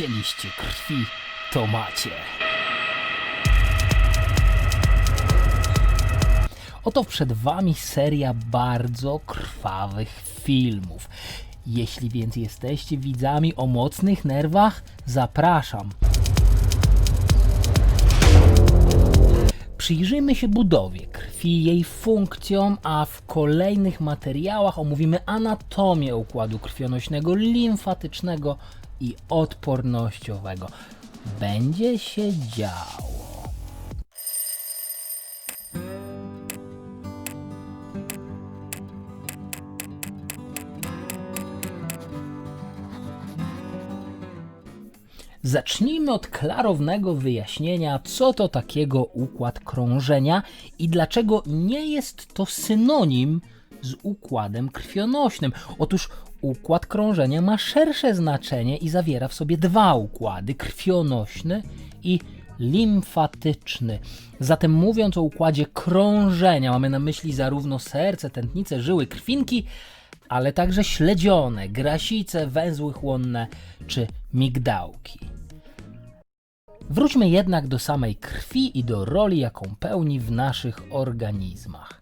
Chcieliście krwi, to macie. Oto przed Wami seria bardzo krwawych filmów. Jeśli więc jesteście widzami o mocnych nerwach, zapraszam. Przyjrzyjmy się budowie krwi, jej funkcjom, a w kolejnych materiałach omówimy anatomię układu krwionośnego, limfatycznego i odpornościowego. Będzie się działo. Zacznijmy od klarownego wyjaśnienia, co to takiego układ krążenia i dlaczego nie jest to synonim z układem krwionośnym. Otóż układ krążenia ma szersze znaczenie i zawiera w sobie dwa układy: krwionośny i limfatyczny. Zatem mówiąc o układzie krążenia, mamy na myśli zarówno serce, tętnice, żyły, krwinki, ale także śledzione, grasice, węzły chłonne czy migdałki. Wróćmy jednak do samej krwi i do roli, jaką pełni w naszych organizmach.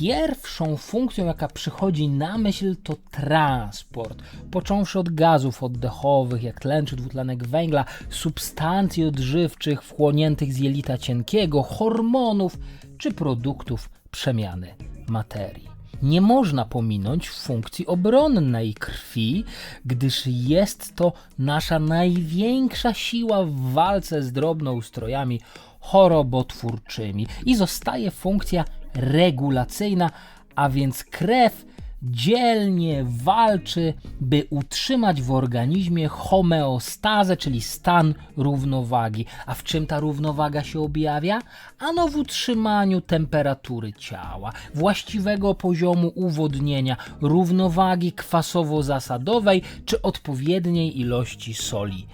Pierwszą funkcją, jaka przychodzi na myśl, to transport. Począwszy od gazów oddechowych, jak tlen czy dwutlenek węgla, substancji odżywczych wchłoniętych z jelita cienkiego, hormonów czy produktów przemiany materii. Nie można pominąć funkcji obronnej krwi, gdyż jest to nasza największa siła w walce z drobnoustrojami chorobotwórczymi i zostaje funkcja regulacyjna, a więc krew dzielnie walczy, by utrzymać w organizmie homeostazę, czyli stan równowagi. A w czym ta równowaga się objawia? Ano w utrzymaniu temperatury ciała, właściwego poziomu uwodnienia, równowagi kwasowo-zasadowej czy odpowiedniej ilości soli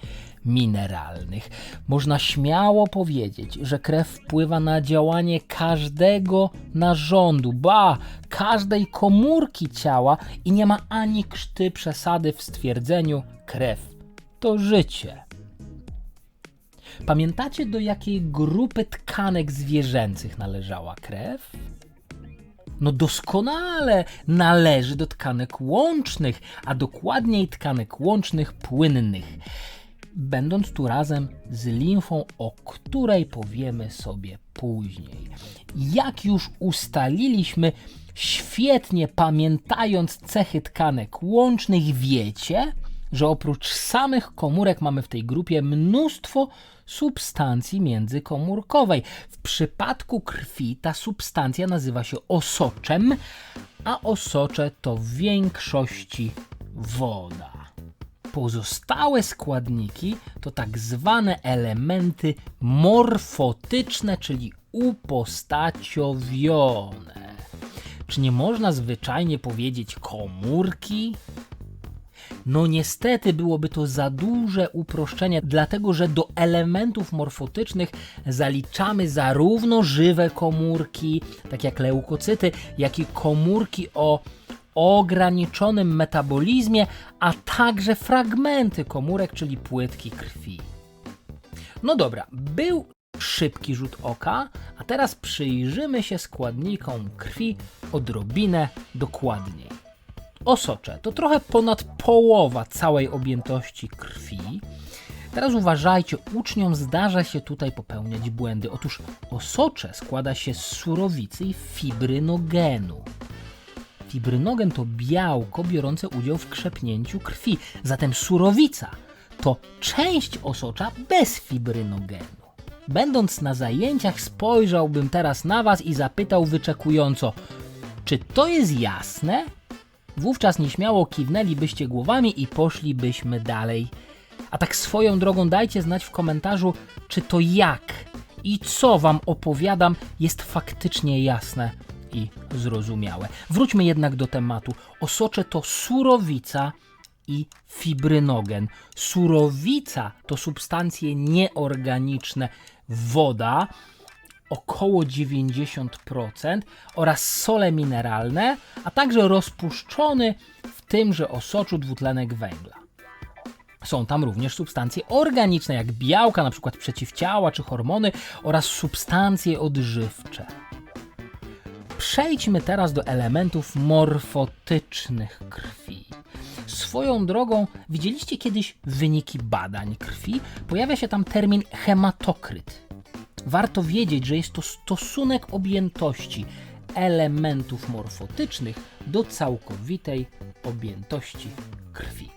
mineralnych. Można śmiało powiedzieć, że krew wpływa na działanie każdego narządu, ba, każdej komórki ciała i nie ma ani krzty przesady w stwierdzeniu krew to życie. Pamiętacie do jakiej grupy tkanek zwierzęcych należała krew? No doskonale należy do tkanek łącznych, a dokładniej tkanek łącznych płynnych będąc tu razem z limfą, o której powiemy sobie później. Jak już ustaliliśmy, świetnie pamiętając cechy tkanek łącznych, wiecie, że oprócz samych komórek mamy w tej grupie mnóstwo substancji międzykomórkowej. W przypadku krwi ta substancja nazywa się osoczem, a osocze to w większości woda. Pozostałe składniki to tak zwane elementy morfotyczne, czyli upostaciowione. Czy nie można zwyczajnie powiedzieć komórki? No niestety byłoby to za duże uproszczenie, dlatego że do elementów morfotycznych zaliczamy zarówno żywe komórki, tak jak leukocyty, jak i komórki o ograniczonym metabolizmie, a także fragmenty komórek, czyli płytki krwi. No dobra, był szybki rzut oka, a teraz przyjrzymy się składnikom krwi odrobinę dokładniej. Osocze to trochę ponad połowa całej objętości krwi. Teraz uważajcie, uczniom zdarza się tutaj popełniać błędy. Otóż osocze składa się z surowicy i fibrynogenu. Fibrynogen to białko biorące udział w krzepnięciu krwi, zatem surowica to część osocza bez fibrynogenu. Będąc na zajęciach, spojrzałbym teraz na Was i zapytał wyczekująco: Czy to jest jasne? Wówczas nieśmiało kiwnęlibyście głowami i poszlibyśmy dalej. A tak swoją drogą dajcie znać w komentarzu, czy to jak i co Wam opowiadam jest faktycznie jasne i zrozumiałe. Wróćmy jednak do tematu. Osocze to surowica i fibrynogen. Surowica to substancje nieorganiczne, woda około 90% oraz sole mineralne, a także rozpuszczony w tymże osoczu dwutlenek węgla. Są tam również substancje organiczne, jak białka, np. przeciwciała czy hormony, oraz substancje odżywcze. Przejdźmy teraz do elementów morfotycznych krwi. Swoją drogą, widzieliście kiedyś wyniki badań krwi? Pojawia się tam termin hematokryt. Warto wiedzieć, że jest to stosunek objętości elementów morfotycznych do całkowitej objętości krwi.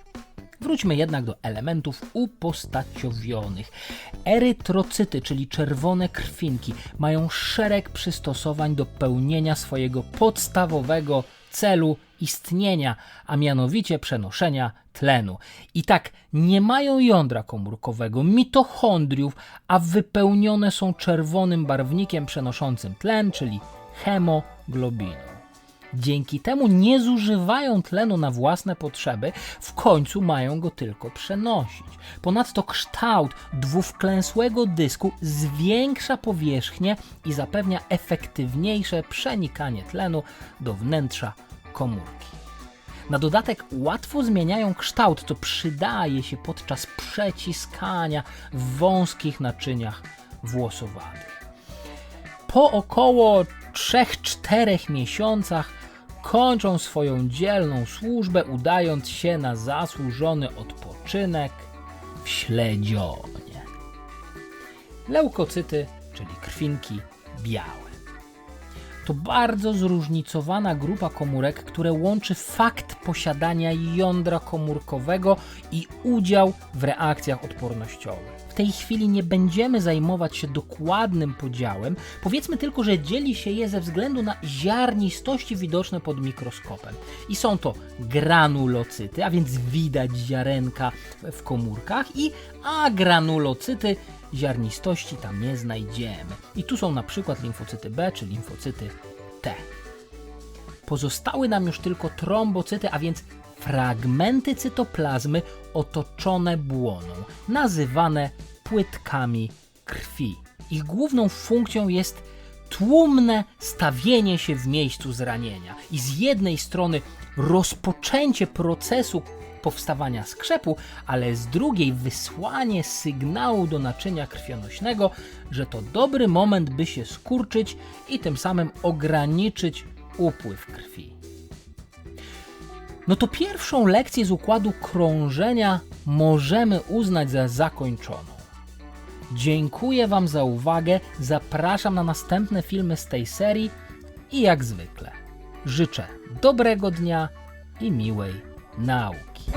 Wróćmy jednak do elementów upostaciowionych. Erytrocyty, czyli czerwone krwinki, mają szereg przystosowań do pełnienia swojego podstawowego celu istnienia, a mianowicie przenoszenia tlenu. I tak nie mają jądra komórkowego, mitochondriów, a wypełnione są czerwonym barwnikiem przenoszącym tlen, czyli hemoglobiną. Dzięki temu nie zużywają tlenu na własne potrzeby, w końcu mają go tylko przenosić. Ponadto kształt dwuwklęsłego dysku zwiększa powierzchnię i zapewnia efektywniejsze przenikanie tlenu do wnętrza komórki. Na dodatek łatwo zmieniają kształt, co przydaje się podczas przeciskania w wąskich naczyniach włosowanych. Po około 3-4 miesiącach kończą swoją dzielną służbę, udając się na zasłużony odpoczynek w śledzionie. Leukocyty, czyli krwinki białe. To bardzo zróżnicowana grupa komórek, które łączy fakt posiadania jądra komórkowego i udział w reakcjach odpornościowych. Tej chwili nie będziemy zajmować się dokładnym podziałem, powiedzmy tylko, że dzieli się je ze względu na ziarnistości widoczne pod mikroskopem. I są to granulocyty, a więc widać ziarenka w komórkach, i agranulocyty, ziarnistości tam nie znajdziemy. I tu są na przykład limfocyty B czy limfocyty T. Pozostały nam już tylko trombocyty, a więc fragmenty cytoplazmy otoczone błoną, nazywane płytkami krwi. Ich główną funkcją jest tłumne stawienie się w miejscu zranienia i z jednej strony rozpoczęcie procesu powstawania skrzepu, ale z drugiej wysłanie sygnału do naczynia krwionośnego, że to dobry moment, by się skurczyć i tym samym ograniczyć upływ krwi. No to pierwszą lekcję z układu krążenia możemy uznać za zakończoną. Dziękuję Wam za uwagę, zapraszam na następne filmy z tej serii i jak zwykle życzę dobrego dnia i miłej nauki.